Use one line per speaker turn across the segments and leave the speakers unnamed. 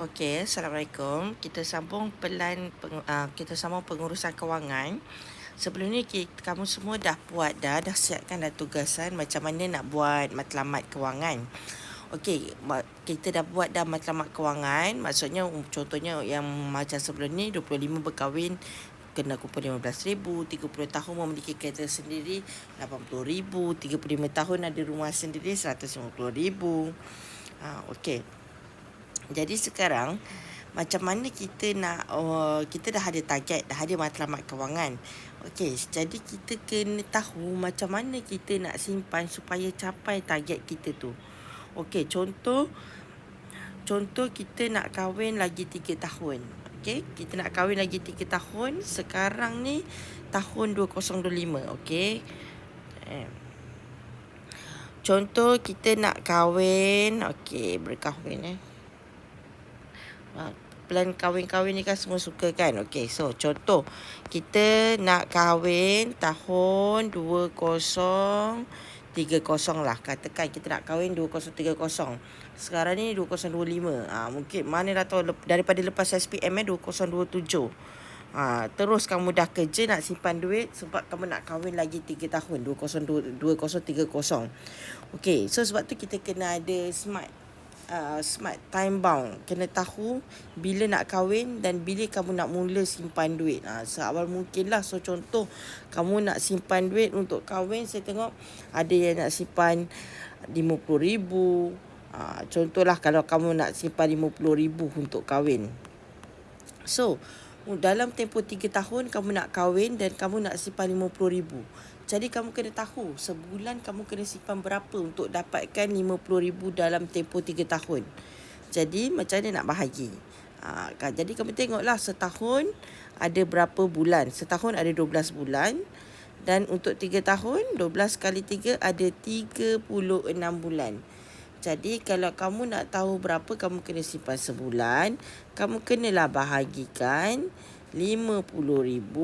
Okey, Assalamualaikum. Kita sambung pelan peng, uh, kita sambung pengurusan kewangan. Sebelum ni kita, kamu semua dah buat dah, dah siapkan dah tugasan macam mana nak buat matlamat kewangan. Okey, kita dah buat dah matlamat kewangan. Maksudnya um, contohnya yang macam sebelum ni 25 berkahwin kena kumpul RM15,000, 30 tahun memiliki kereta sendiri RM80,000, 35 tahun ada rumah sendiri RM150,000. Ha, okey. Jadi sekarang macam mana kita nak uh, kita dah ada target, dah ada matlamat kewangan. Okey, jadi kita kena tahu macam mana kita nak simpan supaya capai target kita tu. Okey, contoh contoh kita nak kahwin lagi 3 tahun. Okey, kita nak kahwin lagi 3 tahun. Sekarang ni tahun 2025, okey. Eh. Contoh kita nak kahwin, okey, berkahwin eh. Ha, plan kahwin-kahwin ni kan semua suka kan? Okey so contoh Kita nak kahwin tahun 2030 lah. Katakan kita nak kahwin 2030 Sekarang ni 2025 ha, Mungkin mana dah tahu Daripada lepas SPM eh 2027 Ha, terus kamu dah kerja nak simpan duit sebab kamu nak kahwin lagi 3 tahun 2030. Okey, so sebab tu kita kena ada smart uh, smart time bound. Kena tahu bila nak kahwin dan bila kamu nak mula simpan duit. Uh, seawal mungkin lah. So contoh kamu nak simpan duit untuk kahwin saya tengok ada yang nak simpan RM50,000 uh, contohlah kalau kamu nak simpan RM50,000 untuk kahwin. So dalam tempoh 3 tahun kamu nak kahwin dan kamu nak simpan RM50,000 jadi kamu kena tahu sebulan kamu kena simpan berapa untuk dapatkan RM50,000 dalam tempoh 3 tahun. Jadi macam mana nak bahagi? Ha? Jadi kamu tengoklah setahun ada berapa bulan. Setahun ada 12 bulan. Dan untuk 3 tahun, 12 kali 3 ada 36 bulan. Jadi kalau kamu nak tahu berapa kamu kena simpan sebulan, kamu kenalah bahagikan RM50,000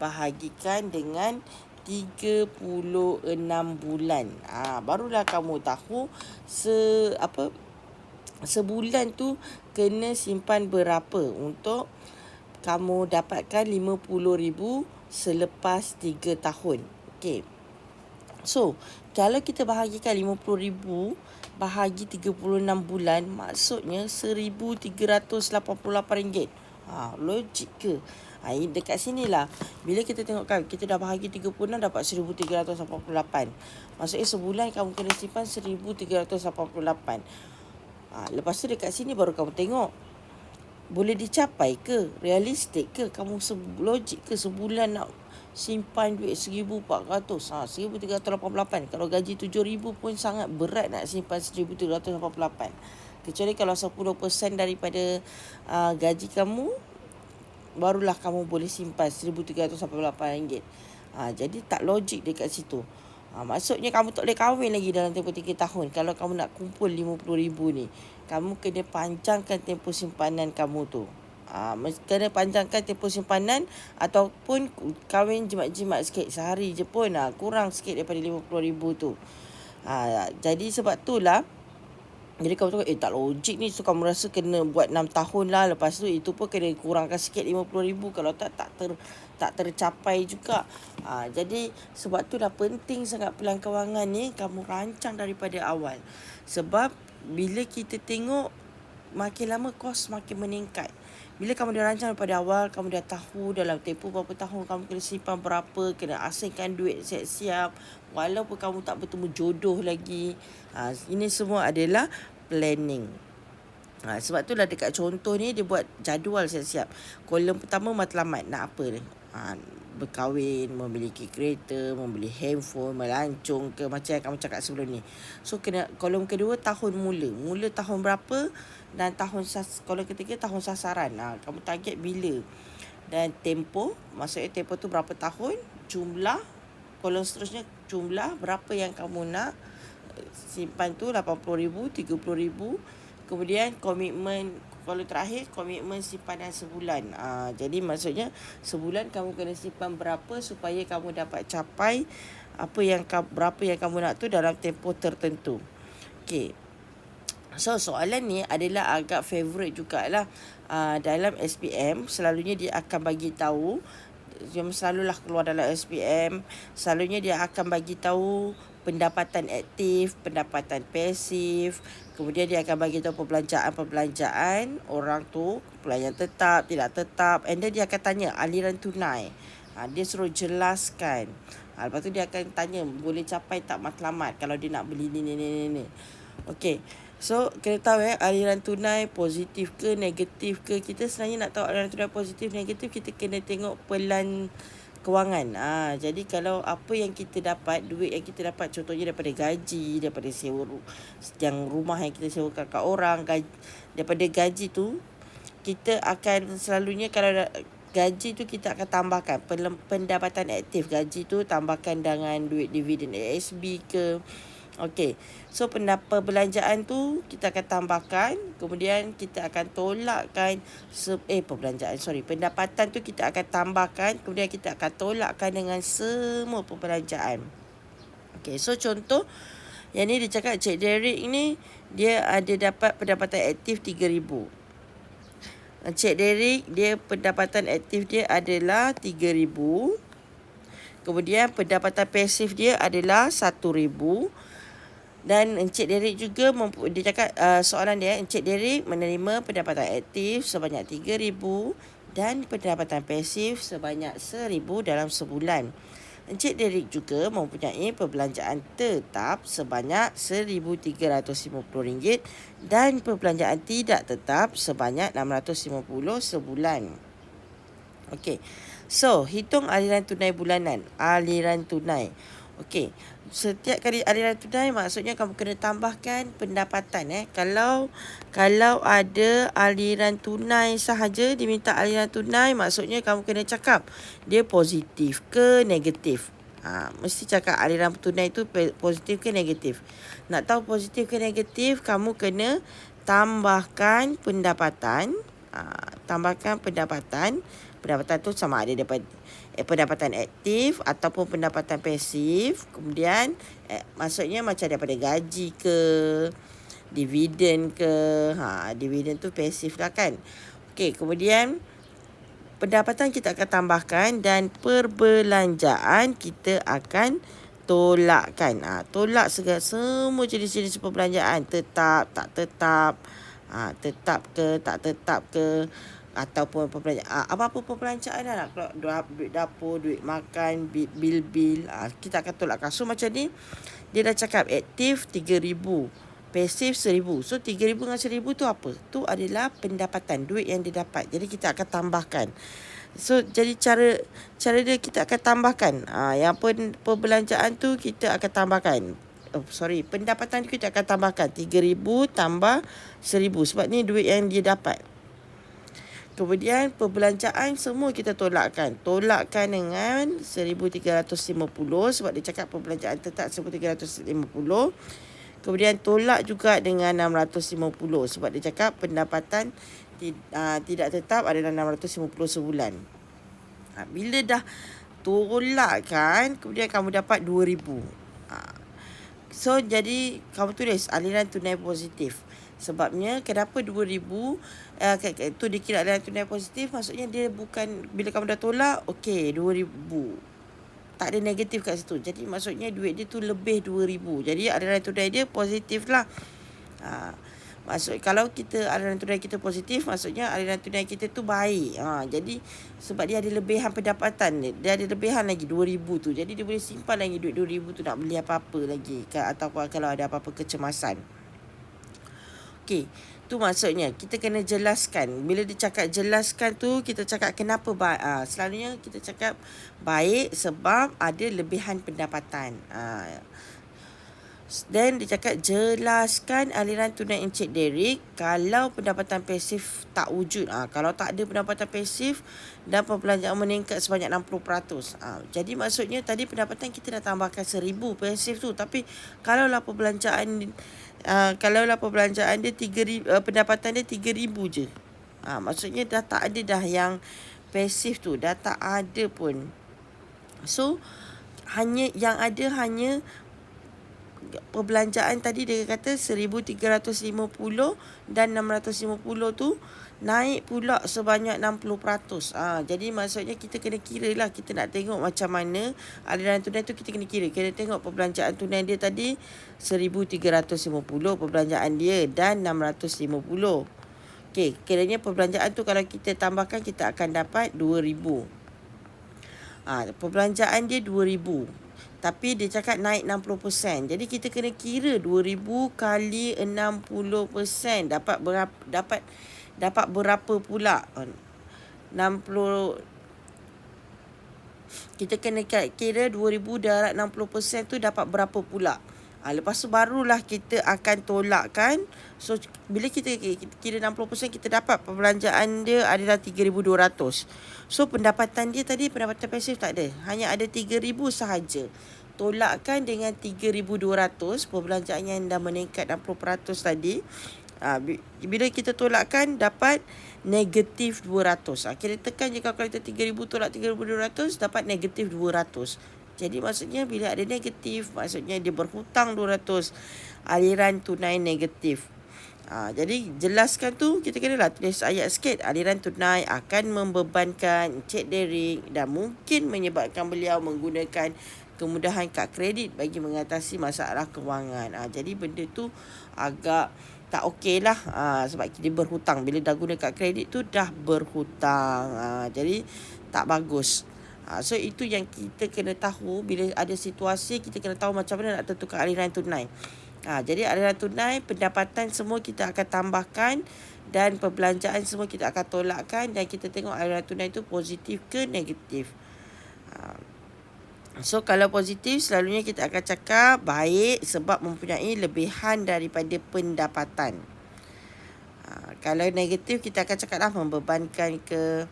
bahagikan dengan 36 bulan. Ah ha, barulah kamu tahu se apa sebulan tu kena simpan berapa untuk kamu dapatkan 50,000 selepas 3 tahun. Okey. So, kalau kita bahagikan 50,000 bahagi 36 bulan, maksudnya RM1,388. Ha, logik ke? Ha, dekat sini lah. Bila kita tengok kan, kita dah bahagi 36 dapat 1388. Maksudnya sebulan kamu kena simpan 1388. Ha, lepas tu dekat sini baru kamu tengok. Boleh dicapai ke? Realistik ke? Kamu se- logik ke sebulan nak simpan duit 1400 ha 1388 kalau gaji 7000 pun sangat berat nak simpan 1388 kecuali kalau 10% daripada uh, gaji kamu barulah kamu boleh simpan RM1,388. Ha, jadi tak logik dekat situ. Ha, maksudnya kamu tak boleh kahwin lagi dalam tempoh 3 tahun. Kalau kamu nak kumpul RM50,000 ni. Kamu kena panjangkan tempoh simpanan kamu tu. Ha, kena panjangkan tempoh simpanan ataupun kahwin jimat-jimat sikit. Sehari je pun ha, kurang sikit daripada RM50,000 tu. Ha, jadi sebab tu lah jadi kamu tengok, eh tak logik ni. So kamu rasa kena buat 6 tahun lah. Lepas tu itu pun kena kurangkan sikit RM50,000. Kalau tak, tak ter tak tercapai juga. Ha, jadi sebab tu dah penting sangat pelan kewangan ni. Kamu rancang daripada awal. Sebab bila kita tengok makin lama kos makin meningkat. Bila kamu dah rancang daripada awal, kamu dah tahu dalam tempoh berapa tahun kamu kena simpan berapa, kena asingkan duit siap-siap. Walaupun kamu tak bertemu jodoh lagi. Ha, ini semua adalah planning. Ha, sebab itulah dekat contoh ni dia buat jadual siap-siap. Kolom pertama matlamat nak apa ni? Ha, berkahwin, memiliki kereta, membeli handphone, melancong ke macam yang kamu cakap sebelum ni. So kena kolom kedua tahun mula. Mula tahun berapa dan tahun sas kolom ketiga tahun sasaran. Ha, kamu target bila? Dan tempo, maksudnya tempo tu berapa tahun? Jumlah kolom seterusnya jumlah berapa yang kamu nak simpan tu 80,000, 30,000. Kemudian komitmen kalau terakhir komitmen simpanan sebulan. Uh, jadi maksudnya sebulan kamu kena simpan berapa supaya kamu dapat capai apa yang berapa yang kamu nak tu dalam tempoh tertentu. Okey. So soalan ni adalah agak favorite jugalah uh, dalam SPM selalunya dia akan bagi tahu yang selalulah keluar dalam SPM selalunya dia akan bagi tahu pendapatan aktif, pendapatan pasif, kemudian dia akan bagi tahu perbelanjaan-perbelanjaan orang tu, pelayan tetap, tidak tetap, and then dia akan tanya aliran tunai. Ha, dia suruh jelaskan. Ha, lepas tu dia akan tanya boleh capai tak matlamat kalau dia nak beli ni ni ni ni. Okey. So, kena tahu eh, aliran tunai positif ke negatif ke. Kita sebenarnya nak tahu aliran tunai positif negatif, kita kena tengok pelan kewangan. Ha, jadi kalau apa yang kita dapat, duit yang kita dapat contohnya daripada gaji, daripada sewa yang rumah yang kita sewakan kat orang, gaji, daripada gaji tu kita akan selalunya kalau gaji tu kita akan tambahkan pendapatan aktif gaji tu tambahkan dengan duit dividen ASB ke Okey. So pendapat perbelanjaan tu kita akan tambahkan, kemudian kita akan tolakkan eh perbelanjaan sorry, pendapatan tu kita akan tambahkan, kemudian kita akan tolakkan dengan semua perbelanjaan. Okey, so contoh yang ni dia cakap Cik Derek ni dia ada dapat pendapatan aktif 3000. Cik Derek dia pendapatan aktif dia adalah 3000. Kemudian pendapatan pasif dia adalah 1000. Dan Encik Derek juga mempu- dia cakap uh, soalan dia Encik Derek menerima pendapatan aktif sebanyak 3000 dan pendapatan pasif sebanyak 1000 dalam sebulan. Encik Derek juga mempunyai perbelanjaan tetap sebanyak RM1,350 dan perbelanjaan tidak tetap sebanyak RM650 sebulan. Okey. So, hitung aliran tunai bulanan. Aliran tunai. Okey. Setiap kali aliran tunai maksudnya kamu kena tambahkan pendapatan eh. Kalau kalau ada aliran tunai sahaja diminta aliran tunai maksudnya kamu kena cakap dia positif ke negatif. Ha, mesti cakap aliran tunai itu positif ke negatif. Nak tahu positif ke negatif kamu kena tambahkan pendapatan. Ha, tambahkan pendapatan. Pendapatan tu sama ada daripada eh, pendapatan aktif ataupun pendapatan pasif. Kemudian eh, maksudnya macam daripada gaji ke dividen ke ha dividen tu pasif lah kan. Okey, kemudian pendapatan kita akan tambahkan dan perbelanjaan kita akan tolakkan. Ha, tolak segala semua jenis-jenis perbelanjaan tetap tak tetap. Ha, tetap ke tak tetap ke ataupun perbelanjaan ah, apa-apa perbelanjaan nak keluar duit dapur duit makan bil-bil. Ah, kita akan tolakkan. So macam ni dia dah cakap aktif 3000 pasif 1000 so 3000 dengan 1000 tu apa? Tu adalah pendapatan duit yang dia dapat. Jadi kita akan tambahkan. So jadi cara cara dia kita akan tambahkan. Ah, yang pun perbelanjaan tu kita akan tambahkan. Oh, sorry, pendapatan kita akan tambahkan. 3000 tambah 1000 sebab ni duit yang dia dapat. Kemudian perbelanjaan semua kita tolakkan. Tolakkan dengan 1350 sebab dia cakap perbelanjaan tetap 1350. Kemudian tolak juga dengan 650 sebab dia cakap pendapatan uh, tidak tetap adalah 650 sebulan. Ha, bila dah tolakkan, kemudian kamu dapat 2000. Ha. So jadi kamu tulis aliran tunai positif. Sebabnya kenapa 2000 uh, tu dikira adalah tunai positif maksudnya dia bukan bila kamu dah tolak okey 2000 tak ada negatif kat situ. Jadi maksudnya duit dia tu lebih 2000. Jadi aliran tunai dia positif lah. Ha, maksud kalau kita aliran tunai kita positif maksudnya aliran tunai kita tu baik. Ha, jadi sebab dia ada lebihan pendapatan dia, dia ada lebihan lagi 2000 tu. Jadi dia boleh simpan lagi duit 2000 tu nak beli apa-apa lagi atau kalau ada apa-apa kecemasan. Okey, tu maksudnya kita kena jelaskan. Bila dia cakap jelaskan tu, kita cakap kenapa baik. Ha, selalunya kita cakap baik sebab ada lebihan pendapatan. Ha. Then dia cakap jelaskan aliran tunai Encik Derek kalau pendapatan pasif tak wujud. Ha, kalau tak ada pendapatan pasif dan perbelanjaan meningkat sebanyak 60%. Ha, jadi maksudnya tadi pendapatan kita dah tambahkan 1000 pasif tu. Tapi kalaulah perbelanjaan uh, kalau lah perbelanjaan dia tiga uh, pendapatan dia tiga ribu je. Ha, maksudnya dah tak ada dah yang pasif tu. Dah tak ada pun. So, hanya yang ada hanya perbelanjaan tadi dia kata 1350 dan 650 tu naik pula sebanyak 60%. Ah ha, jadi maksudnya kita kena kira lah kita nak tengok macam mana aliran tunai tu kita kena kira. Kena tengok perbelanjaan tunai dia tadi 1350 perbelanjaan dia dan 650. Okey, kiranya perbelanjaan tu kalau kita tambahkan kita akan dapat 2000. Ah ha, perbelanjaan dia 2000. Tapi dia cakap naik 60%. Jadi kita kena kira 2000 kali 60% dapat berapa dapat dapat berapa pula 60 kita kena kira 2000 darab 60% tu dapat berapa pula ha, lepas tu barulah kita akan tolakkan. So bila kita kira 60% kita dapat perbelanjaan dia adalah 3200 so pendapatan dia tadi pendapatan pasif tak ada. Hanya ada 3000 sahaja. Tolakkan dengan 3200 perbelanjaan yang dah meningkat 60% tadi. Ha, bila kita tolakkan dapat negatif 200. Ha, kita tekan je kalkulator 3000 tolak 3200 dapat negatif 200. Jadi maksudnya bila ada negatif maksudnya dia berhutang 200 aliran tunai negatif. Ha, jadi jelaskan tu kita kena lah tulis ayat sikit aliran tunai akan membebankan Cik Derek dan mungkin menyebabkan beliau menggunakan kemudahan kad kredit bagi mengatasi masalah kewangan. Ha, jadi benda tu agak tak okey lah ha, sebab kita berhutang bila dah guna kad kredit tu dah berhutang ha, jadi tak bagus ha, so itu yang kita kena tahu bila ada situasi kita kena tahu macam mana nak tentukan aliran tunai ha, jadi aliran tunai pendapatan semua kita akan tambahkan dan perbelanjaan semua kita akan tolakkan dan kita tengok aliran tunai itu positif ke negatif ha, So kalau positif selalunya kita akan cakap baik sebab mempunyai lebihan daripada pendapatan. Ha, kalau negatif kita akan cakap lah membebankan ke.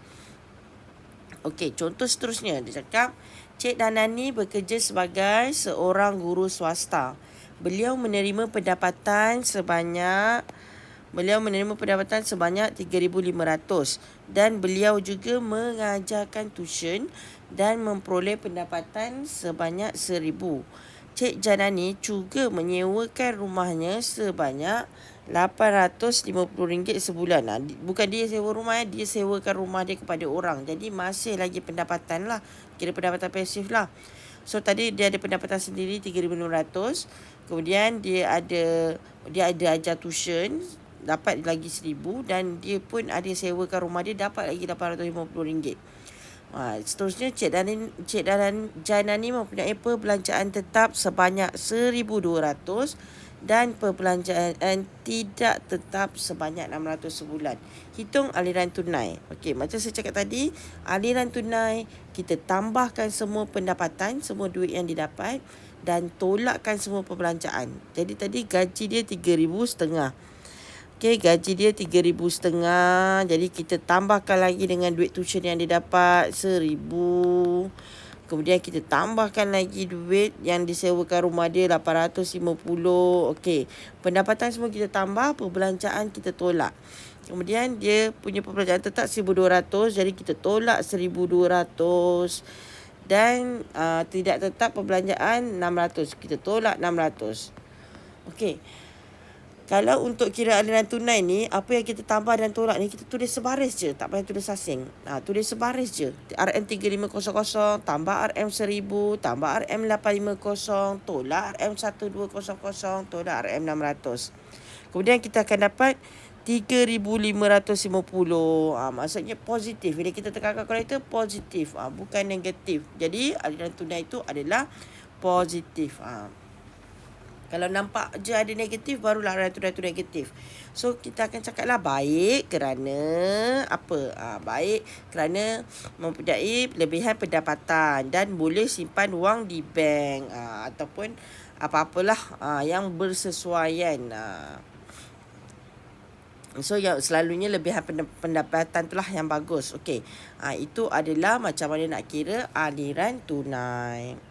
Okey, contoh seterusnya dia cakap Cik Danani bekerja sebagai seorang guru swasta. Beliau menerima pendapatan sebanyak Beliau menerima pendapatan sebanyak 3500 dan beliau juga mengajarkan tuition dan memperoleh pendapatan sebanyak 1000. Cik Janani juga menyewakan rumahnya sebanyak RM850 sebulan. Nah, bukan dia sewa rumah, dia sewakan rumah dia kepada orang. Jadi masih lagi pendapatan lah. Kira pendapatan pasif lah. So tadi dia ada pendapatan sendiri 3600. Kemudian dia ada dia ada ajar tuition dapat lagi seribu dan dia pun ada sewakan rumah dia dapat lagi RM850. Ha, seterusnya Cik Danin Cik Danan Janani mempunyai perbelanjaan tetap sebanyak 1200 dan perbelanjaan tidak tetap sebanyak 600 sebulan. Hitung aliran tunai. Okey, macam saya cakap tadi, aliran tunai kita tambahkan semua pendapatan, semua duit yang didapat dan tolakkan semua perbelanjaan. Jadi tadi gaji dia 3000 Okay, gaji dia tiga ribu setengah. Jadi kita tambahkan lagi dengan duit tuition yang dia dapat seribu. Kemudian kita tambahkan lagi duit yang disewakan rumah dia lapan ratus lima puluh. Okay, pendapatan semua kita tambah, perbelanjaan kita tolak. Kemudian dia punya perbelanjaan tetap seribu dua ratus. Jadi kita tolak seribu dua ratus. Dan uh, tidak tetap perbelanjaan enam ratus. Kita tolak enam ratus. Kalau untuk kira aliran tunai ni, apa yang kita tambah dan tolak ni, kita tulis sebaris je. Tak payah tulis asing. Ha, tulis sebaris je. RM3500 tambah RM1000 tambah RM850 tolak RM1200 tolak RM600. Kemudian kita akan dapat 3550. Ha, maksudnya positif. Bila kita tekan kalkulator, positif. Ha, bukan negatif. Jadi aliran tunai itu adalah positif. Ha. Kalau nampak je ada negatif barulah ratu tu negatif. So kita akan cakap lah baik kerana apa? Ha, baik kerana mempunyai lebihan pendapatan dan boleh simpan wang di bank ha, ataupun apa-apalah ha, yang bersesuaian. Ha. So yang selalunya lebihan pendapatan itulah yang bagus. Okey. Ha, itu adalah macam mana nak kira aliran tunai.